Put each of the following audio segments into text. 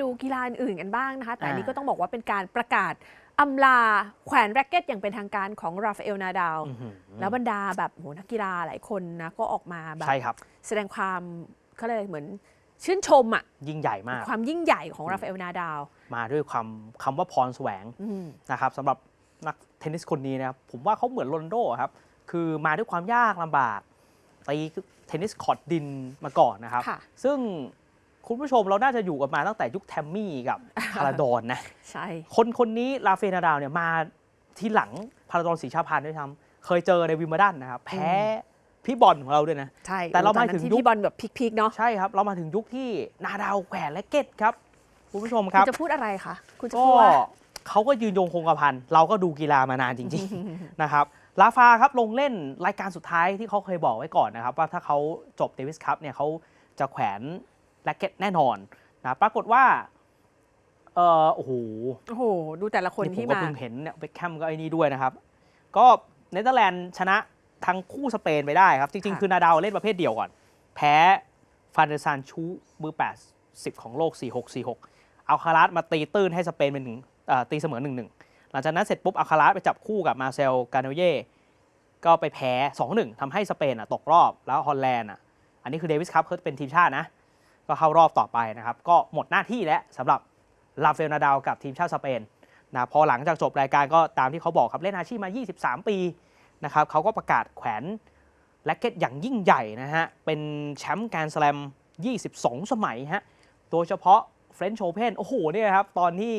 ดูกีฬาอื่นๆกันบ้างนะคะ แต่อันนี้อ่าก็ต้องบอกว่าเป็นการประกาศอำลาแขวนแร็กเก็ตอย่างเป็นทางการของราฟาเอลนาดาลอื้อหือแล้วบรรดาแบบโหนักกีฬาหลายคนนะก็ออกมาแบบใช่ครับแสดงความเขาเรียกอะไรเหมือนชื่นชมอะยิ่งใหญ่มาก ความยิ่งใหญ่ของราฟาเอลนาดาลมาด้วยความคำว่าพรแสวงอืมนะครับสำหรับนักเทนนิสคนนี้นะครับผมว่าเขาเหมือนโรนลโดครับคือมาด้วยความยากลำบากตีเทนนิสคอร์ดดินมาก่อนนะครับค่ะซึ่ง คุณผู้ชมเราน่าจะอยู่กันมาตั้งแต่ยุคแทมมี่กับพาราดอนนะ ใช่ คนคนนี้ลาเฟนาดาวเนี่ยมาทีหลังพาราดอนสีชาพานด้วยซ้ำเคยเจอในวิมเบิลดันนะครับ แพ้พี่บอลของเราด้วยนะ ใช่ แต่เราโอ้มาอนนั้นถึงที่ยุคพี่บอลแบบพีคๆเนาะ ใช่ครับ เรามาถึงยุคที่นาดาวแขวนและเก็ตครับ คุณผู้ชมคคุรัณบจะพูดอะไรคะ คุณจะก็พูดว่าเขาก็ยืนยงคงกระพัน เราก็ดูกีฬามานานจริงๆนะครับลาฟาครับลงเล่นรายการสุดท้ายที่เขาเคยบอกไว้ก่อนนะครับ ว่าถ้าเขาจบเดวิสคัพเนี่ยเขาจะแขวน แร็กเก็ตแน่นอนนะปรากฏว่าเออโอ้โหโอ้โห ดูแต่ละคนนี่ผมที่ก็มาเพิ่งเห็นเนี่ยเบคแคมก็ไอ้นี่ด้วยนะครับ ก็เนเธอร์แลนด์ชนะทั้งคู่สเปนไปได้ครับ จริง ๆค่ะคือนาดาวเล่นประเภทเดียวก่อน แพ้ฟานเดอร์ซานชูมือ80ของโลก 46 46 เอาคาราสมาตีตื้นให้สเปนเป็นหนึ่งเอ่อตีเสมอ1 1 หลังจากนั้นเสร็จปุ๊บเอาคาราสไปจับคู่กับมาเซลกาโนเย่ก็ไปแพ้ 2-1ทำให้สเปนอะตกรอบแล้วฮอลแลนด์อะอันนี้คือเดวิสคัพเขาเป็นทีมชาตินะ ก็เข้ารอบต่อไปนะครับ ก็หมดหน้าที่แล้วสำหรับลาเฟลนาดาวกับทีมชาติสเปนนะพอหลังจากจบรายการก็ตามที่เขาบอกครับเล่นอาชีพมา 23 ปีนะครับเขาก็ประกาศแขวนแร็กเก็ตอย่างยิ่งใหญ่นะฮะ เป็นแชมป์แกรนด์สแลม 22 สมัยฮะ โดยเฉพาะเฟรนช์โอเพนโอ้โหเนี่ยครับ ตอนที่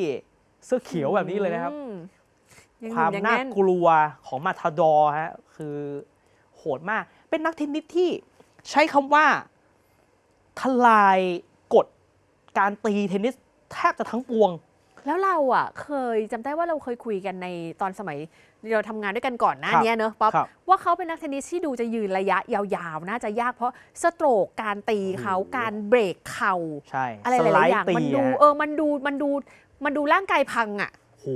เสื้อเขียวแบบนี้เลยนะครับอืมยังความยังน่าแน่นกลัวของมาทาดอร์ฮะ คือโหดมาก เป็นนักเทนนิสที่ใช้คำว่า ทลายกฎการตีเทนนิสแทบจะทั้งปวง แล้วเราอะ เคยจำได้ว่าเราเคยคุยกันในตอนสมัยเราทำงานด้วยกันก่อนหน้าครับเนี้ยเนอะป๊อปครับว่าเขาเป็นนักเทนนิสที่ดูจะยืนระยะยาวๆ น่าจะยากเพราะสโตรกการตีเขาโอ้โห การเบรกเข่า ใช่อะไรหสไลลายๆด์อย่างตีมันดูฮะเออมันดูมันดูมันดูร่างกายพังอะ โห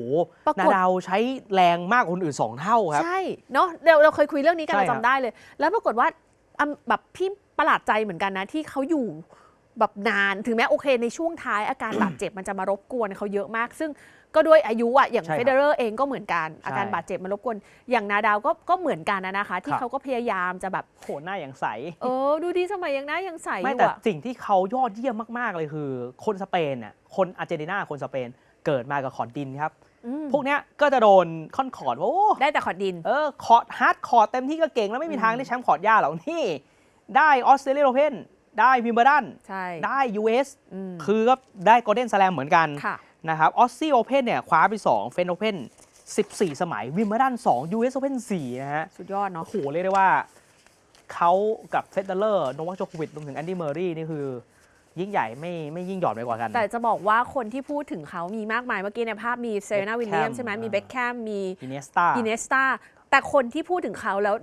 ปรากฏ นาดาวใช้แรงมากกว่าคนอื่นสองเท่าครับ ใช่ เนาะเราเราเคยคุยเรื่องนี้กันใช่เราครับจำได้เลย แล้วปรากฏว่าอะแบบพี่ ประหลาดใจเหมือนกันนะ ที่เขาอยู่แบบนานถึงแม้โอเคในช่วงท้ายอาการบาดเจ็บมันจะมารบกวนเขาเยอะมาก ซึ่งก็ด้วยอายุอะอย่างใช่ครับเฟเดอเรอร์เองก็เหมือนกันใช่อาการบาดเจ็บมารบกวนอย่างนาดาวก็ก็เหมือนกันนะนะคะ ที่ครับเขาก็พยายามจะแบบ โหหน้าอย่างใส เออ ดูดีสมัยยังหน้ายังใสอไม่ยู่แต่อะ สิ่งที่เขายอดเยี่ยมมาก ๆ เลยคือ คนสเปนน่ะคนอาร์เจนตินาคนสเปนเกิดมากับขอดดินครับ อืมพวกเนี้ยก็จะโดนค่อนคอร์ดว่าโอ้ได้แต่ขอดดิน เออคอร์ดฮาร์ดคอร์ดเต็มที่ก็เก่งแล้วไม่มีทางได้แชมป์คอร์ดหญ้าหรอกนี่ ได้ออสเตรเลียโอเพนได้วิมเบิลดันใช่ได้ US อืมคือก็ได้โกลเด้นสแลมเหมือนกันค่ะนะครับออสซี่โอเพนเนี่ยคว้าไป 2 เฟนโอเพน14 สมัยวิมเบิลดัน2 US Open 4 นะฮะ สุดยอดเนาะโอ้โหเรียกได้ว่าเขากับเฟเดเลอร์โนวัคโจโควิดรวมถึงแอนดี้เมอร์รีนี่คือ ยิ่งใหญ่ไม่ไม่ยิ่งหย่อนไปกว่ากัน แต่จะบอกว่าคนที่พูดถึงเขามีมากมาย เมื่อกี้ในภาพมีเซเรนา Beckham วิลเลียมใช่ไหมอ่ามีมีเบคแคมมีอินเนสตาอินเนสตาแต่คนที่พูดถึงเขาแล้ว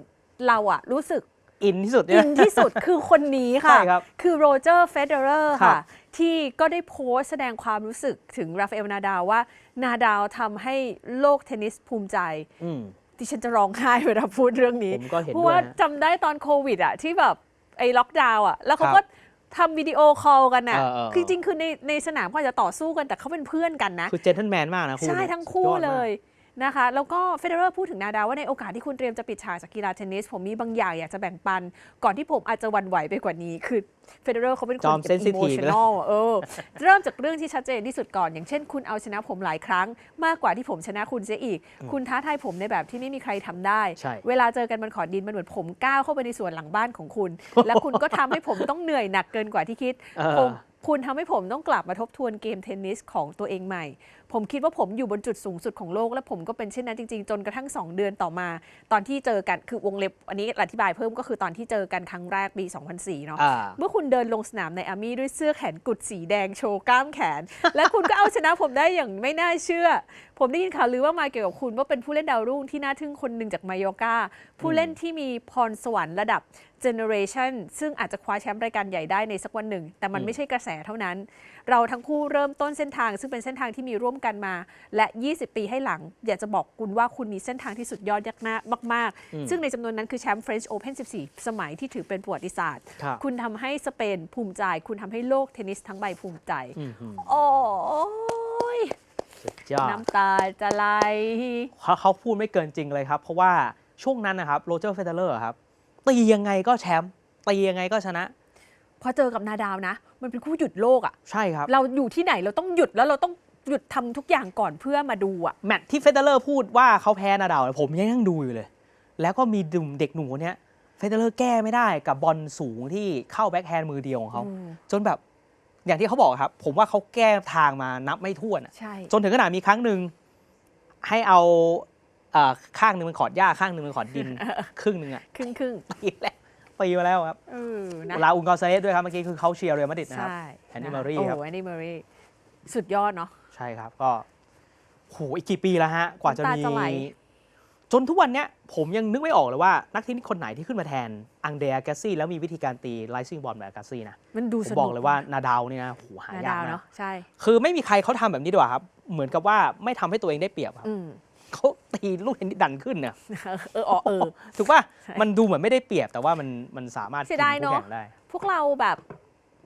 เราอะรู้สึก อินที่สุดอิเนี่ยนที่สุดคือคนนี้ค่ะใช่ครับคือโรเจอร์เฟเดอร์ครัค่ะบที่ก็ได้โพสต์แสดงความรู้สึกถึงราฟาเอลนาดาวว่า นาดาวทำให้โลกเทนนิสภูมิใจอืมดิฉันจะร้องไห้เวลาพูดเรื่องนี้ผมก็เห็นเพราะด้วยว่านะจำได้ตอนโควิดอะที่แบบไอ้ล็อกดาวน์อะแล้วเขาครับก็ทำวิดีโอคอลกันน่ะเออเออคือจริงๆคือในในสนามก็อาจจะต่อสู้กันแต่เขาเป็นเพื่อนกันนะ คือเจน t l e แมนมากนะคู่ใช่นี้ทั้งคู่สุดยอดมากเลย นะคะ แล้วก็เฟเดอร์พูดถึงนาดาวว่าในโอกาสที่คุณเตรียมจะปิดฉากจากกีฬาเทนนิส ผมมีบางอย่างอยากจะแบ่งปัน ก่อนที่ผมอาจจะหวันไหวไปกว่านี้ คือเฟเดอร์เขาเป็นคจนอม sensitive อิโมชันอลเออ เริ่มจากเรื่องที่ชัดเจนที่สุดก่อน อย่างเช่น คุณเอาชนะผมหลายครั้ง มากกว่าที่ผมชนะคุณเสียอีก คุณท้าทายผมในแบบที่ไม่มีใครทำได้ ใช่ เวลาเจอกันบนขอดินมันเหมือนผมก้าวเข้าไปในส่วนหลังบ้านของคุณ และคุณก็ทำให้ผมต้องเหนื่อยหนักเกินกว่าที่คิด เออ ผม คุณทำให้ผมต้องกลับมาทบทวนเกมเทนนิสของตัวเองใหม่ ผมคิดว่าผมอยู่บนจุดสูงสุดของโลก และผมก็เป็นเช่นนั้นจริงๆ จนกระทั่ง 2 เดือนต่อมา ตอนที่เจอกันคือวงเล็บอันนี้อธิบายเพิ่มก็คือตอนที่เจอกันครั้งแรกปี 2004 เนาะอ่าเมื่อคุณเดินลงสนามในอาร์มี่ด้วยเสื้อแขนกุดสีแดงโชว์กล้ามแขน และคุณก็เอาชนะผมได้อย่างไม่น่าเชื่อ ผมได้ยินข่าวลือว่ามาเกี่ยวกับคุณว่าเป็นผู้เล่นดาวรุ่งที่น่าทึ่งคนหนึ่งจากมายอร์กาผู้เล่นที่มีพรสวรรค์ระดับ generation ซึ่งอาจจะคว้าแชมป์รายการใหญ่ได้ในสักวันหนึ่ง แต่มันอืมไม่ใช่กระแสเท่านั้น เราทั้งคู่เริ่มต้นเส้นทาง ซึ่งเป็นเส้นทางที่มีร่วมกันมา และ 20 ปีให้หลัง อยากจะบอกคุณว่าคุณมีเส้นทางที่สุดยอดยักษ์หน้ามากอืมๆซึ่งในจำนวนนั้นคือแชมป์ French Open 14 สมัยที่ถือเป็นประวัติศาสตร์ครับคุณทำให้สเปนภูมิใจ คุณทำให้โลกเทนนิสทั้งใบภูมิใจอืมอืมโอ้ยสุดยอดน้ำตาจะไหลเขาเขาพูดไม่เกินจริงเลยครับ เพราะว่าช่วงนั้นนะครับโรเจอร์เฟเดเลอร์ครับ ตียังไงก็แชมป์ตียังไงก็ชนะ พอเจอกับนาดาวนะ มันเป็นคู่หยุดโลกอะใช่ครับ เราอยู่ที่ไหนเราต้องหยุดแล้วเราต้องหยุดทำทุกอย่างก่อนเพื่อมาดูอะแมตช์ที่เฟเดเลอร์พูดว่าเขาแพ้นาดาวเนี่ยผมยังนั่งดูอยู่เลย แล้วก็มีดุ่มเด็กหนุ่มคนเนี้ยเฟเดเลอร์แก้ไม่ได้กับบอลสูงที่เข้าแบ็คแฮนด์มือเดียวของเขาอืมจนแบบอย่างที่เขาบอกครับ ผมว่าเขาแก้ทางมานับไม่ถ้วนอะใช่จนถึงขนาดมีครั้งหนึ่งให้เอาเอ่อ ข้างหนึ่งเป็นขอดหญ้าข้างหนึ่งเป็นขอดดิน ครึ่งหนึ่งอะครึ่งครึ่งตีแล้วตีมาแล้วครับๆเออนะลาอุนกอร์เซเลสด้วยครับ เมื่อกี้คือเขาเชียร์เรอัลมาดริดนะครับใช่แอนนี่ะมารีโอ้ครับโหแอนนี่มารีสุดยอดเนาะใช่ครับก็โหอีกกี่ปีแล้วฮะ กว่าจะน้ำมีตาจะไหลจนทุกวันเนี้ยผมยังนึกไม่ออกเลยว่า นักเทนนิสคนไหนที่ขึ้นมาแทน อังเดรียกาซี่แล้วมีวิธีการตีไลซิ่งบอลแบบกาซี่นะมันดูผมสนุกบอกเลยว่านาดาวนี่นะโหหานายากดาวมาเนาะกใช่ คือไม่มีใครเขาทำแบบนี้ดีกว่าครับ เหมือนกับว่าไม่ทำให้ตัวเองได้เปรียบครับอืม เขาตีลูกเทนนิสดันขึ้นเนี่ยเอออ๋อเออ ถูกป่ะใช่มันดูเหมือนไม่ได้เปรียบแต่ว่ามันมันสามารถเสียดายกิเนอะคู่แข่งได้พวกเราแบบ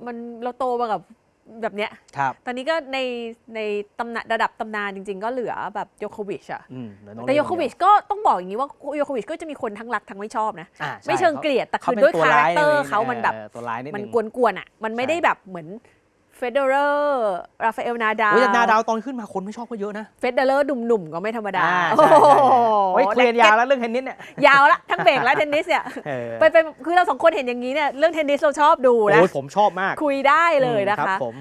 มันเราโตมากับแบบเนี้ยครับตอนนี้ก็ในในตำนานระดับตำนานจริง ๆ ก็เหลือแบบโยโควิชอะอืมเดี๋ยวต้องแต่เล่โยนโควิชก็ต้องบอกอย่างนี้ว่าโยโควิชก็จะมีคนทั้งรักทั้งไม่ชอบนะอ่าใไม่เชิงเกลียดแต่เขาคือเป็นด้วยตัวคาแรร้าคยเตอร์ในเขามันแบบออตัวร้ายนิดมันนึงกวนๆอะมันไม่ใช่ได้แบบเหมือน เฟเดอร์ราฟาเอลนาดาโอ้ยแต่นาดาวตอนขึ้นมาคนไม่ชอบก็เยอะนะ เฟเดอร์หนุ่มๆก็ไม่ธรรมดา อ่าโอ้ใช่โหใช่ใช่โอ้ยเคลียร์ยาวแล้วเรื่องเทนนิสเนี่ย ยาวละทั้งเบรกและเทนนิสเนี่ยเออไปไปคือเราสองคนเห็นอย่างนี้เนี่ยเรื่องเทนนิสเราชอบดูนะ โอ้ยผมชอบมากคุยได้เลยนะอืมรับคะผม